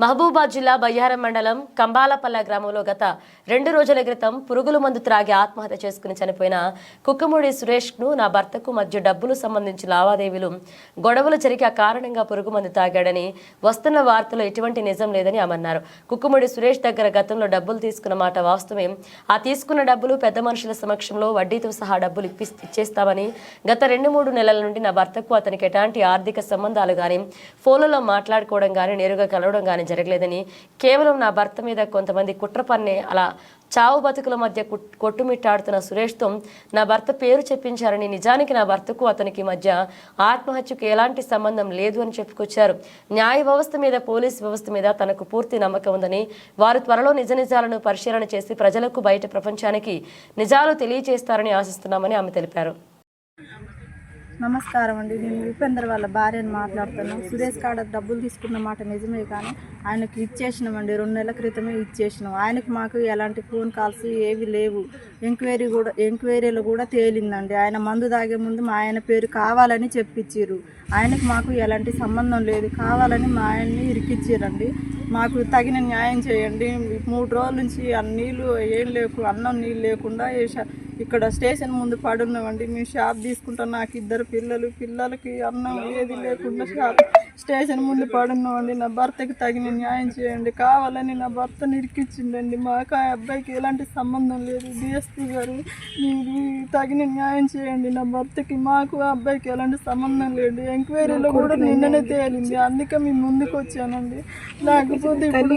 మహబూబాద్ జిల్లా బయ్యారం మండలం కంబాలపల్ల గ్రామంలో గత రెండు రోజుల క్రితం పురుగుల మందు త్రాగి ఆత్మహత్య చేసుకుని చనిపోయిన కుక్కమూడి సురేష్ను నా భర్తకు మధ్య డబ్బులు సంబంధించి లావాదేవీలు గొడవలు జరిగే కారణంగా పురుగు మందు తాగాడని వస్తున్న వార్తలో ఎటువంటి నిజం లేదని ఆమె కుక్కమూడి సురేష్ దగ్గర గతంలో డబ్బులు తీసుకున్న మాట వాస్తవమే. ఆ తీసుకున్న డబ్బులు పెద్ద మనుషుల సమక్షంలో వడ్డీతో సహా డబ్బులు ఇప్పి ఇచ్చేస్తామని గత రెండు మూడు నెలల నుండి నా భర్తకు అతనికి ఎలాంటి ఆర్థిక సంబంధాలు కానీ ఫోన్లలో మాట్లాడుకోవడం కానీ నేరుగా కలవడం కానీ జరగలేదని కేవలం నా భర్త మీద కొంతమంది కుట్ర పన్నే అలా చావు బతుకుల మధ్య కుట్- కొట్టుమిట్టాడుతున్న సురేష్తో నా భర్త పేరు చెప్పించారని నిజానికి నా భర్తకు అతనికి మధ్య ఆత్మహత్యకు ఎలాంటి సంబంధం లేదు అని చెప్పుకొచ్చారు. న్యాయ వ్యవస్థ మీద పోలీస్ వ్యవస్థ మీద తనకు పూర్తి నమ్మకం ఉందని వారు త్వరలో నిజ నిజాలను పరిశీలన చేసి ప్రజలకు బయట ప్రపంచానికి నిజాలు తెలియజేస్తారని ఆశిస్తున్నామని ఆమె తెలిపారు. నమస్కారం అండి. నేను ఉపేందర్ వాళ్ళ భార్యను మాట్లాడుతున్నాను. సురేష్ కాడ డబ్బులు తీసుకున్న మాట నిజమే కానీ ఆయనకి ఇచ్చేసినామండి రెండు నెలల క్రితమే ఇచ్చేసినాం ఆయనకు మాకు ఎలాంటి ఫోన్ కాల్స్ ఏవి లేవు. ఎంక్వైరీ కూడా ఎంక్వైరీలో కూడా తేలిందండి. ఆయన మందు తాగే ముందు మా ఆయన పేరు కావాలని చెప్పించారు ఆయనకు మాకు ఎలాంటి సంబంధం లేదు. కావాలని మా ఆయన్ని ఇరికిచ్చారండి మాకు తగిన న్యాయం చేయండి. మూడు రోజుల నుంచి నీళ్ళు ఏం లేకు అన్నం నీళ్ళు లేకుండా ఏ ఇక్కడ స్టేషన్ ముందు పడున్నామండి. మేము షాప్ తీసుకుంటాం. నాకు ఇద్దరు పిల్లలు. పిల్లలకి అన్నం ఏది లేకుండా షాప్. స్టేషన్ ముందు పడున్నామండి. నా భర్తకి తగిన న్యాయం చేయండి. కావాలని నా భర్త నిరికిచ్చిండండి మాకు ఆ అబ్బాయికి ఎలాంటి సంబంధం లేదు. డిఎస్పీ గారు మీరు తగిన న్యాయం చేయండి. నా భర్తకి మాకు ఆ అబ్బాయికి ఎలాంటి సంబంధం లేదు. ఎంక్వైరీలో కూడా నిన్ననే తేలింది. అందుకే మేము ముందుకు వచ్చానండి లేకపోతే ఇప్పుడు